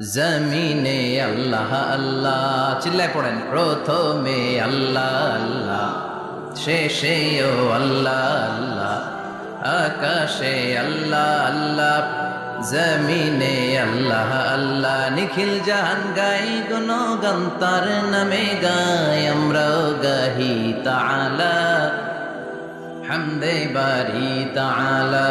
জমিনে আল্লাহ আল্লাহ। চিল্লায় পড়েন, প্রথমে আল্লাহ আল্লাহ শেষেও আল্লাহ আল্লাহ, আকাশে আল্লাহ আল্লাহ, জমিনে আল্লাহ আল্লাহ, নিখিল জাহান গাই গুণ গন্তার নামে গাই, আমরাও গাহি তাআলা, হামদে বারি তাআলা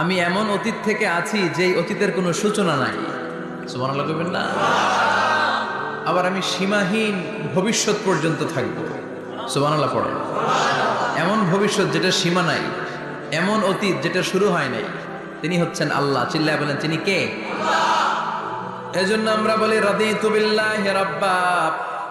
আমি এমন অতীত থেকে আছি যেই অতীতের কোনো সূচনা নাই। সুবহানাল্লাহ কইবেন না? আবার আমি সীমাহীন ভবিষ্যৎ পর্যন্ত থাকব। সুবহানাল্লাহ পড়ে এমন ভবিষ্যৎ যেটা সীমা নাই, এমন অতীত যেটা শুরু হয় নাই, তিনি হচ্ছেন আল্লাহ। চিল্লায় বলেন, তিনি কে? এজন্য আমরা বলি, রাদিতু বিল্লাহি রাব্বা।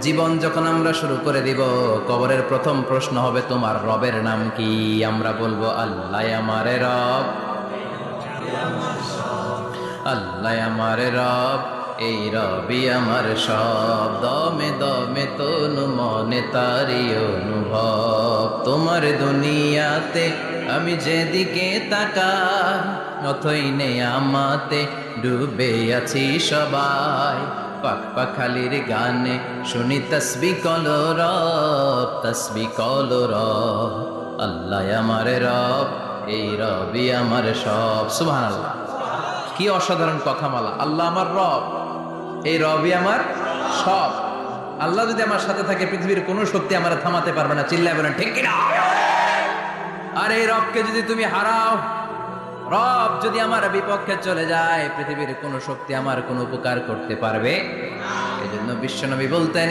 জীবন যখন আমরা শুরু করে দিব, কবরের প্রথম প্রশ্ন হবে, তোমার রবের নাম কি? আমরা বলব, আল্লাহ আমারে রব। আল্লাহ আমারে রব, এই রবি আমার সব। দমে দমে তনু মনে তারি অনুভব। তোমার দুনিয়াতে আমি যেদিকে তাকা অথই নেই আমাতে ডুবে আছি সবাই। পাক পাখালির গানে শুনি তসবি কলো রব, তসবি কলো রব। আল্লাহ আমার রব, এই রবি আমার সব। সুবহান আল্লাহ কি অসাধারণ কথামালা। আল্লাহ আমার রব, এই রবি আমার সব। আল্লাহ যদি আমার সাথে থাকে, পৃথিবীর কোনো শক্তি আমার থামাতে পারবে না। চিল্লায় বলেন, ঠিক কিনা? আর এই রবকে যদি তুমি হারাও রব যদি আমার বিপক্ষে চলে যায়, পৃথিবীর কোনো শক্তি আমার কোনো উপকার করতে পারবে? এই জন্য বিশ্বনবী বলতেন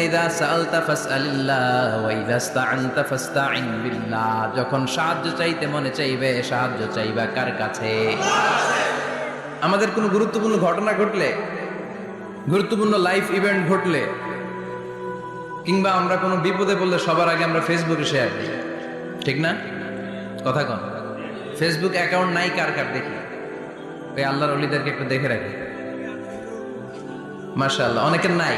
যখন সাহায্য চাইতে মনে চাইবে, সাহায্য চাইবা কার কাছে? আমাদের কোনো গুরুত্বপূর্ণ ঘটনা ঘটলে, গুরুত্বপূর্ণ লাইফ ইভেন্ট ঘটলে, কিংবা আমরা কোনো বিপদে পড়লে সবার আগে আমরা ফেসবুকে শেয়ার দিই ঠিক না? কথা কন। ফেসবুক অ্যাকাউন্ট নাই কার কার দেখি? ওই আল্লাহর অলিদেরকে একটু দেখে রাখি। মাশাআল্লাহ অনেকের নাই।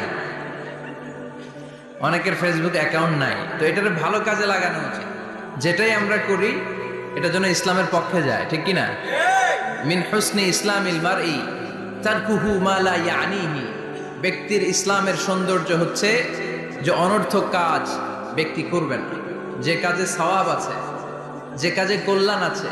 অনেকের ফেসবুক অ্যাকাউন্ট নাই। তো এটার ভালো কাজে লাগানো উচিত। যেটাই আমরা করি এটা যেন ইসলামের পক্ষে যায় ঠিক কি না মিন হুসনি ইসলামিল মারই তারকুহু মা লা ইয়ানিহি। ব্যক্তির ইসলামের সৌন্দর্য হচ্ছে যে অনর্থক কাজ ব্যক্তি করবেন যে কাজে সওয়াব আছে যে কাজে কল্যাণ আছে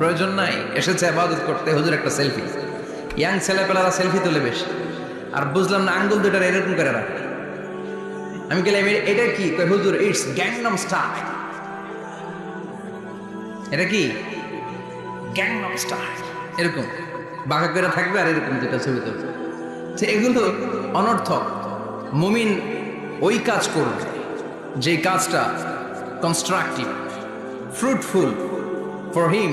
প্রয়োজন নাই, এসেছে আবাদত করতে, হুজুর একটা সেলফি ইয়াং ছেলেপেলারা সেলফি তুলে বেশি। আর বুঝলাম না, আঙ্গুল দুটার এরকম করে রাখে। আমি গেলাম এটা কি? হুজুর ইটস গ্যাংনাম স্টাইল এটা কি? গ্যাংনাম স্টাইল এরকম। বাঁকা করে থাকবে আর এরকম যেটা ছবি তুলবে। তো এগুলো অনর্থক। মুমিন ওই কাজ করবে যে কাজটা constructive fruitful for him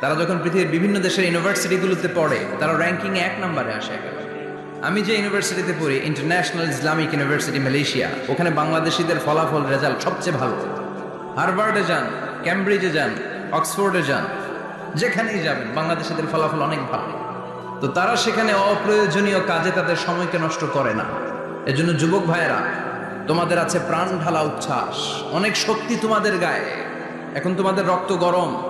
তারা যখন পৃথিবীর বিভিন্ন দেশের ইউনিভার্সিটিগুলোতে পড়ে, তারা র্যাঙ্কিংয়ে এক নম্বরে আসে। আমি যে ইউনিভার্সিটিতে পড়ি ইন্টারন্যাশনাল ইসলামিক ইউনিভার্সিটি মালয়েশিয়া ওখানে বাংলাদেশিদের ফলাফল রেজাল্ট সবচেয়ে ভালো। হার্ভার্ডে যান ক্যামব্রিজে যান অক্সফোর্ডে যান, যেখানেই যাবেন, বাংলাদেশিদের ফলাফল অনেক ভালো। তো তারা সেখানে অপ্রয়োজনীয় কাজে তাদের সময়কে নষ্ট করে না। এজন্য যুবক ভাইয়েরা, তোমাদের আছে প্রাণ ঢালা উচ্ছ্বাস। অনেক শক্তি তোমাদের গায়ে। এখন তোমাদের রক্ত গরম।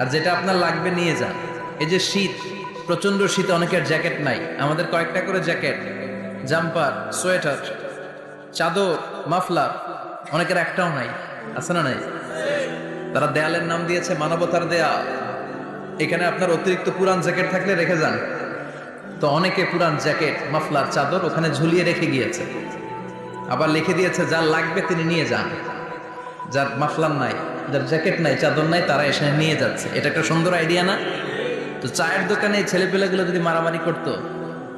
আর যেটা আপনার লাগবে নিয়ে যান। এই যে শীত প্রচণ্ড শীতে অনেকের জ্যাকেট নাই। আমাদের কয়েকটা করে জ্যাকেট, জাম্পার, সোয়েটার, চাদর, মাফলার, অনেকের একটাও নাই। আছে না নাই? তারা দেয়ালের নাম দিয়েছে মানবতার দেয়াল। এখানে আপনার অতিরিক্ত পুরান জ্যাকেট থাকলে রেখে যান। তো অনেকে পুরান জ্যাকেট, মাফলার, চাদর ওখানে ঝুলিয়ে রেখে গিয়েছে। আবার লিখে দিয়েছে যার লাগবে তিনি নিয়ে যান। যার মাফলার নাই। যার জ্যাকেট নাই, চাদর নাই, তারা এসে নিয়ে যাচ্ছে। এটা একটা সুন্দর আইডিয়া না? তো চায়ের দোকানে ছেলেপেলেগুলো যদি মারামারি করতো,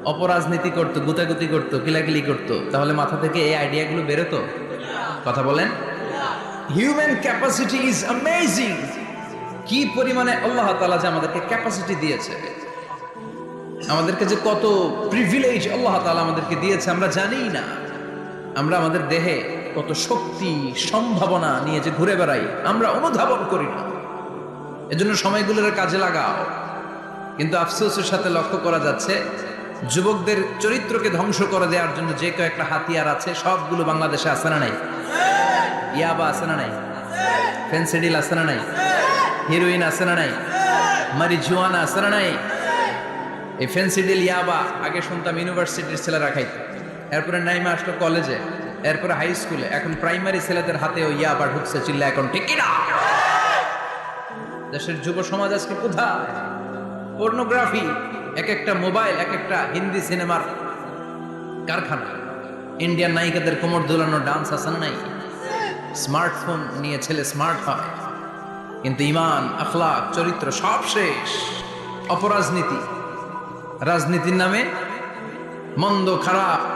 অপরাজনীতি করতো, গুতাগুতি করতো, কিলাকিলি করতো, তাহলে মাথা থেকে এই আইডিয়াগুলো বেরোতো? কথা বলেন। হিউম্যান ক্যাপাসিটি ইজ অ্যামেজিং কি পরিমাণে আল্লাহ তাআলা যে আমাদেরকে ক্যাপাসিটি দিয়েছে। আমাদেরকে যে কত প্রিভিলেজ আল্লাহ তাআলা আমাদেরকে দিয়েছে, আমরা জানি না। আমরা আমাদের দেহে কত শক্তি, সম্ভাবনা নিয়ে যে ঘুরে বেড়াই, আমরা অনুধাবন করি না। এজন্য সময়গুলোর কাজে লাগাও। কিন্তু আফসোসের সাথে লক্ষ্য করা যাচ্ছে, যুবকদের চরিত্রকে ধ্বংস করে দেওয়ার জন্য যে কয়েকটা হাতিয়ার আছে, সবগুলো বাংলাদেশে আছে না নাই? ইয়াবা আছে না নাই? ফেন্সিডিল আছে না নাই? হিরোইন আছে না নাই? মারিজুয়ানা আছে না নাই? এই ফেন্সিডিল, ইয়াবা, আগে শুনতাম ইউনিভার্সিটির ছেলেরা খাইতো। এরপরে নাইমা আসলো কলেজে। এরপরে হাই স্কুলে এখন প্রাইমারি ছেলেদের হাতেও ইয়াবা ঢুকছে চিল্লা এখন, ঠিক দেশের যুব সমাজ আজকে কোথায়? পর্নোগ্রাফি এক একটা মোবাইল এক একটা হিন্দি সিনেমার কারখানা। ইন্ডিয়ান নায়িকাদের কোমর দোলানো ডান্স আছে না নাই? স্মার্টফোন নিয়ে ছেলে স্মার্ট হয়। কিন্তু ইমান আখলাক চরিত্র সব শেষ। অপরাজনীতি। রাজনীতির নামে মন্দ খারাপ।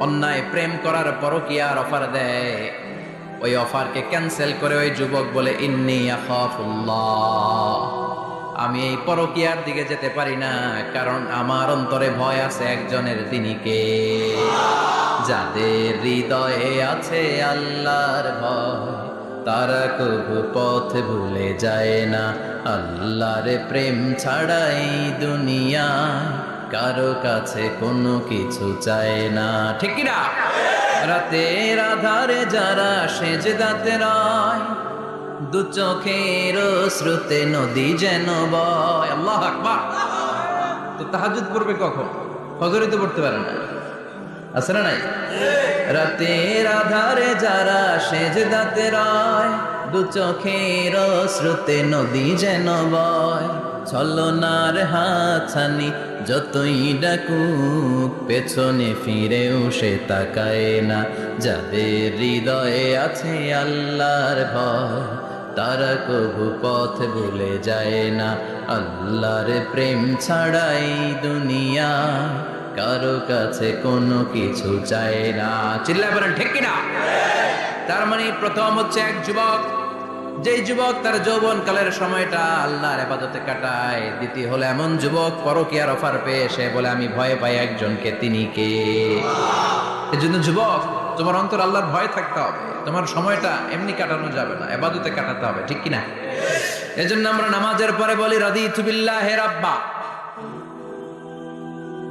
অন্যায় প্রেম করার পরও কি আর অফার দেয়? ওই অফারকে ক্যান্সেল করে ওই যুবক বলে, ইন্নি আমি এই পরকিয়ার দিকে যেতে পারি না, কারণ আমার অন্তরে ভয় আছে একজনের তিনি কে? যাদের হৃদয়ে আছে আল্লাহর ভয়, তারা কবু পথ ভুলে যায় না। আল্লাহর প্রেম ছাড়াই দুনিয়া কারও কাছে কোনো কিছু চায় না। ঠিক না রাতের আধারে যারা সেজে দাতে রায়, দু চোখের শ্রুতে নদী যেন বয়। আল্লাহ আকবার। তো তাহাজুদ পড়বে কখন? ফজরে তো পড়তে পারে না। আছে না নাই? রাতের আধারে যারা সেজ দাতে রায় দু চোখের শ্রুতে নদী যেন বয়। ছলনার হাছানি যতই ডাকুক, পেছনে ফিরেও সে তাকায় না। যাদের হৃদয়ে আছে আল্লাহর ভয়, তারা কবু পথ ভুলে যায় না। আল্লাহর প্রেম ছাড়াই দুনিয়া কারও কাছে কোনো কিছু চায় না। চিল্লায় বলেন, ঠিক কিনা? তার মানে প্রথম হচ্ছে এক যুবক। যেই যুবক তার যৌবন কালের সময়টা আল্লাহর আবাদতে কাটায়। দ্বিতীয় হলো এমন যুবক পরকিয়ার অফার পেয়ে সে বলে, আমি ভয় পাই একজনকে, তিনি কে? এজন্য যুবক, তোমার অন্তর আল্লাহর ভয় থাকতে হবে। তোমার সময়টা এমনি কাটানো যাবে না এবাদতে কাটাতে হবে, ঠিক কিনা? এজন্য আমরা নামাজের পরে বলি রাদি তুবিল্লাহ হে রাব্বা।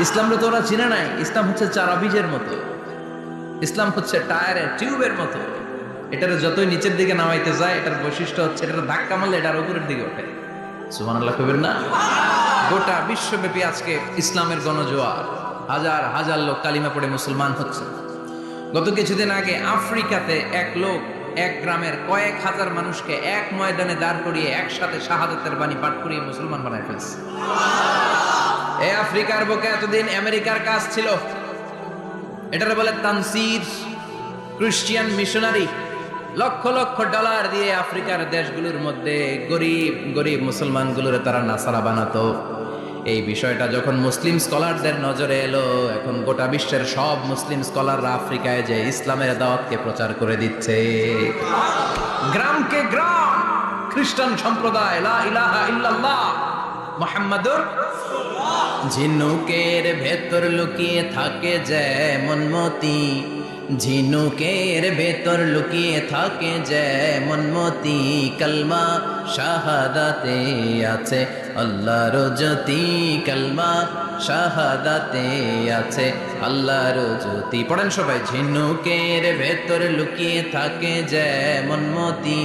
ইসলামটা তো ওরা চিনে নাই। ইসলাম হচ্ছে চারা বীজের মতো। ইসলাম হচ্ছে টায়ারের টিউবের মতো। এটার যতই নিচের দিকে নামাইতে যায়, এটার বৈশিষ্ট্য হচ্ছে এটার ধাক্কা মারলে এটার উপরের দিকে ওঠে। কবেন না? গোটা বিশ্বব্যাপী আজকে ইসলামের গণজোয়ার। হাজার হাজার লোক কালিমা পড়ে মুসলমান হচ্ছে। গত কিছুদিন আগে আফ্রিকাতে এক লোক, এক গ্রামের কয়েক হাজার মানুষকে এক ময়দানে দাঁড় করিয়ে একসাথে শাহাদাতের বাণী পাঠ করিয়ে মুসলমান বানায় ফেলছে। এই আফ্রিকার বুকে এতদিন আমেরিকার কাজ ছিল। এটার বলে Tansir, Christian missionary, lakh lakh dollar দিয়ে আফ্রিকার দেশগুলোর মধ্যে গরিব গরিব মুসলমানগুলোর তারা নাসারা বানাতো। এই বিষয়টা যখন মুসলিম স্কলারদের নজরে এলো, এখন গোটা বিশ্বের সব মুসলিম স্কলাররা আফ্রিকায় যে ইসলামের দাওয়াতকে প্রচার করে দিচ্ছে। গ্রামকে গ্রাম, খ্রিস্টান সম্প্রদায়, লা ইলাহা ইল্লাল্লাহ। মুহাম্মাদুর ঝিনুকের ভেতর লুকিয়ে থাকে যেমন মতি। ঝিনুকের ভেতর লুকিয়ে থাকে যেমন মতি। কলমা শাহাদাতে আছে আল্লাহর জ্যোতি। কলমা শাহাদাতে আছে আল্লাহর জ্যোতি। পড়েন সবাই, ঝিনুকের ভেতর লুকিয়ে থাকে যেমন মতি।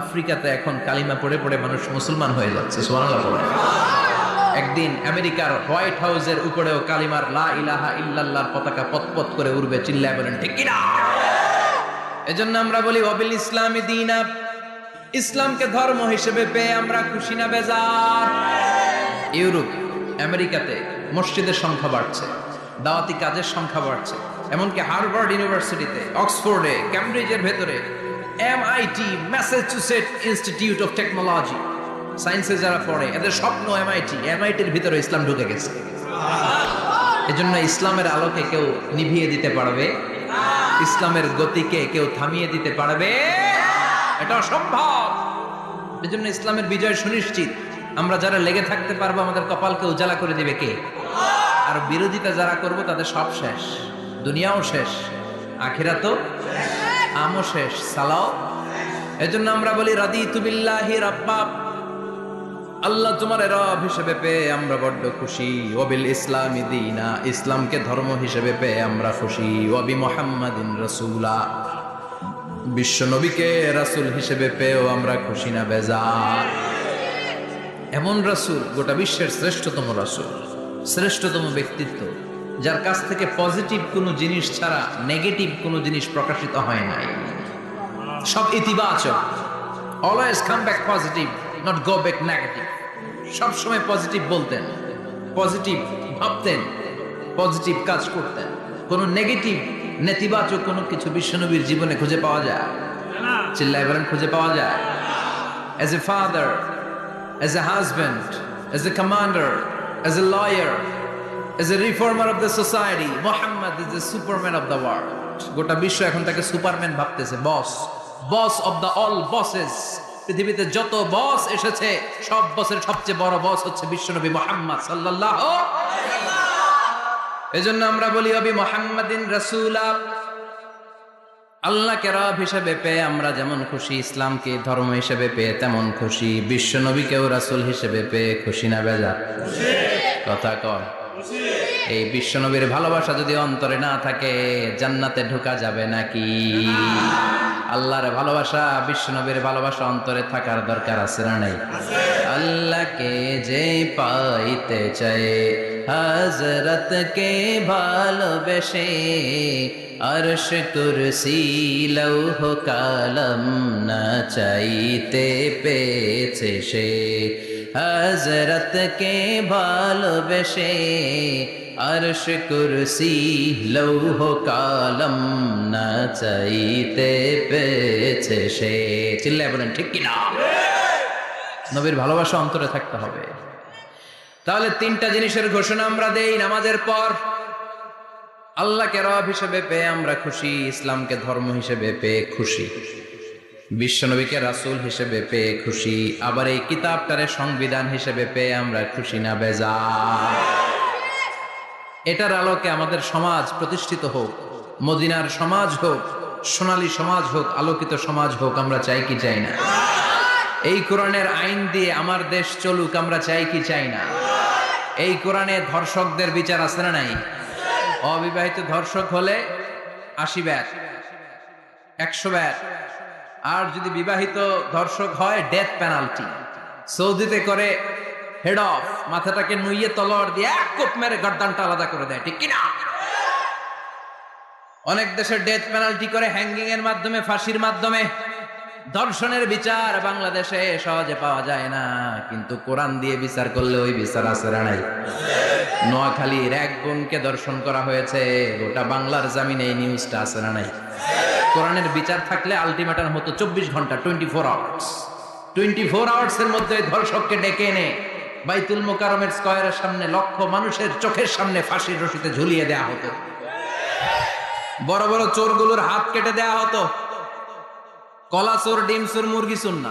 আফ্রিকাতে এখন কালিমা পড়ে পড়ে মানুষ মুসলমান হয়ে যাচ্ছে একদিন আমেরিকার হোয়াইট হাউসের উপরেও কালিমার লা ইলাহা ইল্লাল্লাহর পতাকা পতপত করে উড়বে, চিল্লায় বলেন, ঠিক কিনা? এজন্য আমরা বলি, অবিল ইসলামী দিনা, ইসলামকে ধর্ম হিসেবে পেয়ে আমরা খুশি না বেজার। ইউরোপ, আমেরিকাতে মসজিদের সংখ্যা বাড়ছে, দাওয়াতি কাজের সংখ্যা বাড়ছে, এমনকি হার্ভার্ড ইউনিভার্সিটিতে, অক্সফোর্ডে ক্যামব্রিজের ভেতরে MIT Massachusetts Institute of Technology সায়েন্সে যারা পড়ে, এদের স্বপ্ন এমআইটি এমআইটির ভিতরে ইসলাম ঢুকে গেছে। এজন্য ইসলামের আলোকে কেউ নিভিয়ে দিতে পারবে। ইসলামের গতিকে কেউ থামিয়ে দিতে পারবে। এটা অসম্ভব। এজন্য ইসলামের বিজয় সুনিশ্চিত। আমরা যারা লেগে থাকতে পারব, আমাদের কপালকে উজালা করে দিবে কে? আর বিরোধিতা যারা করব, তাদের সব শেষ। দুনিয়াও শেষ। আখিরা আমও শেষ। সালাও এজন্য আমরা বলি রাদি তুবিল্লাহি রাব্বাব আল্লাহ তোমার রব হিসেবে পেয়ে আমরা বড্ড খুশি। ওবিল ইসলামী দিনা। ইসলামকে ধর্ম হিসেবে পেয়ে আমরা খুশি। ওবি মোহাম্মদিন রসুলা। বিশ্ব নবীকে রাসূল হিসেবে পেয়েও আমরা খুশি না, বেজার। এমন রাসূল, গোটা বিশ্বের শ্রেষ্ঠতম রাসূল, শ্রেষ্ঠতম ব্যক্তিত্ব, যার কাছ থেকে পজিটিভ কোনো জিনিস ছাড়া নেগেটিভ কোনো জিনিস প্রকাশিত হয় নাই। সব ইতিবাচক। Always come back positive not go back negative সবসময় পজিটিভ বলতেন পজিটিভ ভাবতেন পজিটিভ কাজ করতেন। কোনো নেগেটিভ নেতিবাচক কোনো কিছু বিশ্বনবীর জীবনে খুঁজে পাওয়া যায়। চিল্লায় বলেন, খুঁজে পাওয়া যায়। As a father as a husband as a commander as a lawyer as a reformer of the society Muhammad is a superman of the world গোটা বিশ্ব এখন তাকে সুপারম্যান ভাবতেছে boss boss of the all bosses পৃথিবীতে যত বস এসেছে, সব বসের সবচেয়ে বড় বস হচ্ছে বিশ্বনবী মোহাম্মদ সাল্লাল্লাহু এজন্য আমরা বলি, অবি মোহাম্মদিন রাসূলা। আল্লাহকে রব হিসেবে পেয়ে আমরা যেমন খুশি, ইসলামকে ধর্ম হিসেবে পেয়ে তেমন খুশি বিশ্ব নবীকেও রাসূল হিসেবে পেয়ে খুশি না বেজা? কথা কয়। এই বিশ্ব নবীর ভালোবাসা যদি অন্তরে না থাকে, জান্নাতে ঢোকা যাবে নাকি? আল্লাহর ভালোবাসা বিশ্ব নবীর ভালোবাসা অন্তরে থাকার দরকার আছে না নাই? আল্লাহকে যে পাইতে চায়, হজরতকে ভালোবেসে, আরশ কুরসি লৌহ কালম না চাইতে পেয়েছে সে। হজরতকে ভালোবেসে আরশ কুরসি লৌহ কালম না চাইতে পেয়েছে সে। চিল্লায় বলেন, ঠিক কিনা? নবীর ভালোবাসা অন্তরে থাকতে হবে। তাহলে তিনটা জিনিসের ঘোষণা আমরা দেই নামাজের পর। আল্লাহকে রব হিসেবে পেয়ে আমরা খুশি, ইসলামকে ধর্ম হিসেবে পেয়ে খুশি, বিশ্বনবীকে রাসূল হিসেবে পেয়ে খুশি, আবার এই কিতাবটারে সংবিধান হিসেবে পেয়ে আমরা খুশি না বেজা এটার আলোকে আমাদের সমাজ প্রতিষ্ঠিত হোক, মদিনার সমাজ হোক, সোনালী সমাজ হোক, আলোকিত সমাজ হোক, আমরা চাই কি চাই না। এই কোরআনের আইন দিয়ে আমার দেশ চলুক, আমরা চাই কি চাই না। এই কোরআনে ধর্ষকদের বিচার আছে না নাই? অবিবাহিত ধর্ষক হলে আশি ব্যাট, একশো ব্যাট। আর যদি বিবাহিত ধর্ষক হয় ডেথ পেনাল্টি সৌদিতে করে হেড অফ মাথাটাকে নুইয়ে তলোয়ার দিয়ে এক কোপ মেরে গর্দানটা আলাদা করে দেয়, ঠিক কিনা? অনেক দেশের ডেথ পেনাল্টি করে হ্যাঙ্গিং এর মাধ্যমে, ফাঁসির মাধ্যমে। ধর্ষণের বিচার বাংলাদেশে সহজে পাওয়া যায় না, কিন্তু কোরআন দিয়ে বিচার করলে ওই বিচার আছে নাই? নোয়াখালীর এক বোনকে দর্শন করা হয়েছে, গোটা বাংলার জামিনে এই নিউজটা আছে না নাই? কোরআনের বিচার থাকলে আলটিমেটাম হতো চব্বিশ ঘণ্টা twenty four hours twenty four hours এর মধ্যে ধর্ষককে ডেকে এনে বাইতুল মোকারমের স্কয়ারের সামনে লক্ষ মানুষের চোখের সামনে ফাঁসির রশিতে ঝুলিয়ে দেয়া হতো। বড় বড় চোরগুলোর হাত কেটে দেয়া হতো। কলা চোর, ডিম চোর, মুরগি চোর না।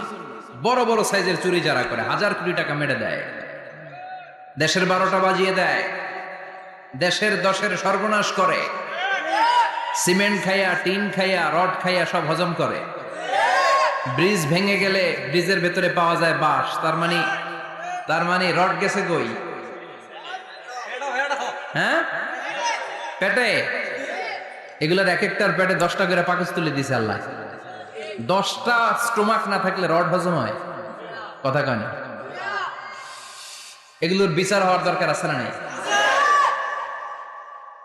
বড় বড় সাইজের চুরি যারা করে, হাজার কোটি টাকা মেরে দেয়। দেশের বারোটা বাজিয়ে দেয়। দেশের দশের সর্বনাশ করে। সিমেন্ট খাইয়া, টিন খাইয়া, রড খাইয়া সব হজম করে। ব্রিজ ভেঙে গেলে ব্রিজের ভেতরে পাওয়া যায় বাঁশ। তার মানে তার মানে রড গেছে কই? হ্যাঁ? পেটে? এগুলোর এক একটার পেটে দশটা করে পাকস তুলে দিছে আল্লাহ। দশটা স্টোমাক না থাকলে রড হজম হয়। কথা কয় না এগুলোর বিচার হওয়ার দরকার আছে না নেই?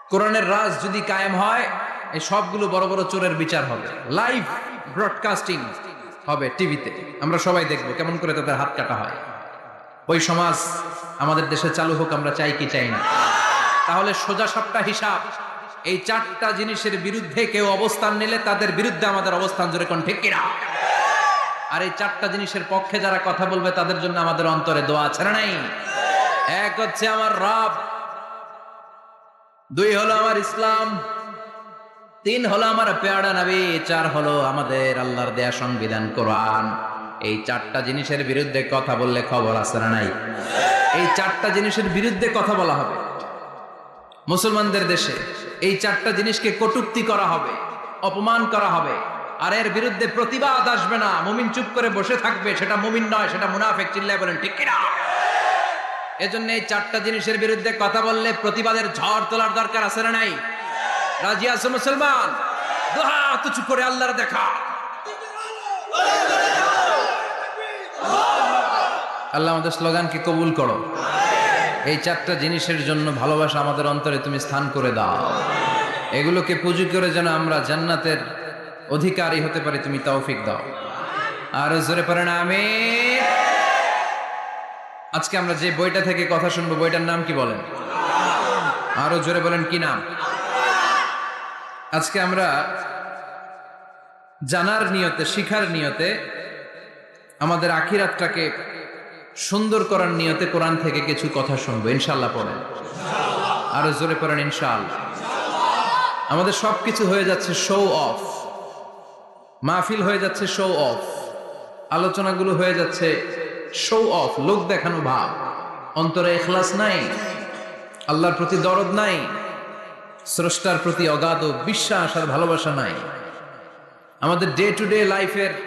কোরআনের রাজ যদি কায়েম হয়, এই সবগুলো বড় বড় চোরের বিচার হবে। লাইভ ব্রডকাস্টিং হবে টিভিতে। আমরা সবাই দেখব কেমন করে তাদের হাত কাটা হয়। ওই সমাজ আমাদের দেশে চালু হোক, আমরা চাই কি চাই না। তাহলে সোজা সাপটা হিসাব, এই চারটা জিনিসের বিরুদ্ধে কেউ অবস্থান নিলে তাদের বিরুদ্ধে আমাদের অবস্থান জোরে কোন ঠিক কিনা? আর এই চারটা জিনিসের পক্ষে যারা কথা বলবে, তাদের জন্য আমাদের অন্তরে দোয়া আছে না নাই? এক হচ্ছে আমার রব, দুই হলো আমার ইসলাম, তিন হলো আমার পেয়ারা নবী, চার হলো আমাদের আল্লাহর দেয়া সংবিধান কোরআন। এই চারটা জিনিসের বিরুদ্ধে কথা বললে খবর আছে না নাই? এই চারটা জিনিসের বিরুদ্ধে কথা বলা হবে। মুসলমানদের দেশে এই চারটা জিনিসকে কটুক্তি করা হবে, অপমান করা হবে। আর এর বিরুদ্ধে প্রতিবাদ আসবে না। মুমিন চুপ করে বসে থাকবে, সেটা মুমিন নয়, সেটা মুনাফেক চিল্লায় বলেন, ঠিক কিনা? এজন্য এই চারটা জিনিসের বিরুদ্ধে কথা বললে প্রতিবাদের ঝড় তোলার দরকার আছে না নাই? রাজি আছো মুসলমান? দোহা তুচু করে আল্লাহর দেখা। আল্লাহ আমাদের স্লোগানকে কবুল করো। এই চারটা জিনিসের জন্য ভালোবাসা আমাদের অন্তরে তুমি স্থান করে দাও। এগুলোকে পুঁজি করে যেন আমরা জান্নাতের অধিকারী হতে পারি, তুমি তৌফিক দাও। আর জোরে পারে না আমি আজকে আমরা যে বইটা থেকে কথা শুনব, বইটার নাম কি বলেন? আরও জোরে বলেন, কি নাম? আজকে আমরা জানার নিয়তে, শিখার নিয়তে আমাদের আখিরাতটাকে সুন্দর করার নিয়তে কোরআন থেকে কিছু কথা শুনব। ইনশাল্লাহ পড়েন আরও জোরে পড়েন ইনশাআল্লাহ। আমাদের সবকিছু হয়ে যাচ্ছে শো অফ মাহফিল হয়ে যাচ্ছে শো অফ আলোচনাগুলো হয়ে যাচ্ছে শো অফ লোক দেখানো ভাব। অন্তরে এখলাস নাই। আল্লাহর প্রতি দরদ নাই। স্রষ্টার প্রতি অগাধ বিশ্বাস আর ভালোবাসা নাই। আমাদের ডে টু ডে লাইফের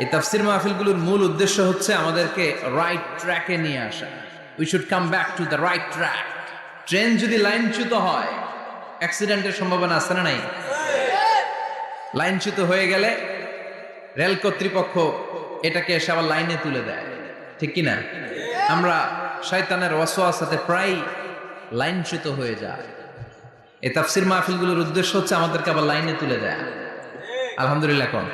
এই তাফসির মাহফিলগুলোর মূল উদ্দেশ্য হচ্ছে আমাদেরকে রাইট ট্র্যাকে নিয়ে আসা। We should come back to the right track train যদি লাইনচ্যুত হয় অ্যাক্সিডেন্টের সম্ভাবনা আছে না নাই? লাইনচ্যুত হয়ে গেলে রেল কর্তৃপক্ষ এটাকে এসে আবার লাইনে তুলে দেয়। ঠিক কিনা? আমরা শয়তানের সাথে প্রায় লাইনচ্যুত হয়ে যায় এই তাফসির মাহফিলগুলোর উদ্দেশ্য হচ্ছে আমাদেরকে আবার লাইনে তুলে দেয়। আলহামদুলিল্লাহ কোন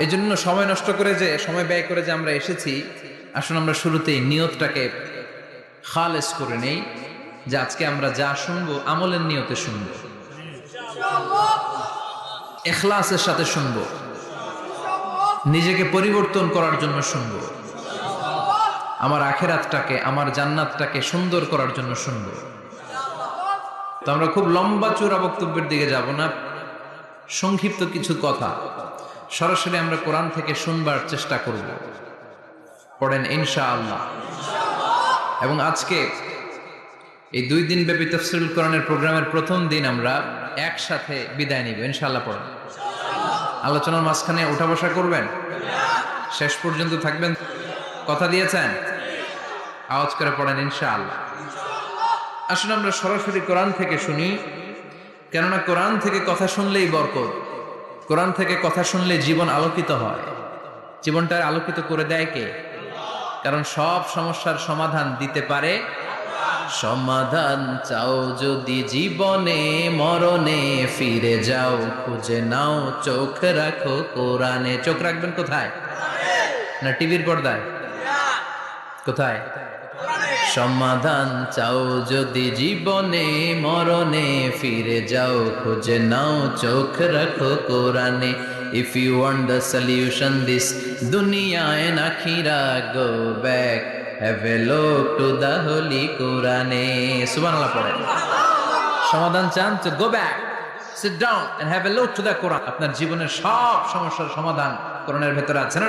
এই জন্য সময় নষ্ট করে যে, সময় ব্যয় করে যে আমরা এসেছি আসলে আমরা শুরুতেই নিয়তটাকে খালেস করে নেই যে আজকে আমরা যা শুনব, আমলের নিয়তে শুনব। এখলাসের সাথে শুনব। নিজেকে পরিবর্তন করার জন্য শুনব। আমার আখেরাতটাকে, আমার জান্নাতটাকে সুন্দর করার জন্য শুনব। তো আমরা খুব লম্বা চূড়া বক্তব্যের দিকে যাব না। সংক্ষিপ্ত কিছু কথা। সরাসরি আমরা কোরআন থেকে শুনবার চেষ্টা করব। পড়েন ইনশা আল্লাহ এবং আজকে এই দুই দিন ব্যাপী তফসিল কোরআনের প্রোগ্রামের প্রথম দিন আমরা একসাথে বিদায় নিব। ইনশাআল্লাহ পড়েন। আলোচনার মাঝখানে উঠা বসা করবেন। শেষ পর্যন্ত থাকবেন। কথা দিয়েছেন? আওয়াজ করে পড়েন ইনশাআল্লাহ। আসলে আমরা সরাসরি কোরআন থেকে শুনি। কেননা কোরআন থেকে কথা শুনলেই বরকত। কোরআন থেকে কথা শুনলে জীবন আলোকিত হয়। জীবনটা আলোকিত করে দেয় কে? কারণ সব সমস্যার সমাধান দিতে পারে। সমাধান চাও যদি জীবনে, মরণে ফিরে যাও, খুঁজে নাও, চোখ রাখো কোরআনে। চোখ রাখবেন কোথায়? না টিভির পর্দায়? কোথায়? সমাধান চাও যদি জীবনে, মরণে ফিরে যাও, খুঁজে নাও, চোখ রাখো কোরআনে। If you want the solution this দুনিয়ায় নাখিরা go back have a look to the Holi কোরআনে। সুবহানাল্লাহ পড়েন। সমাধান চান তো go back sit down and have a look to the Quran. আপনার জীবনের সব সমস্যার সমাধান কোরআনের ভেতরে আছে না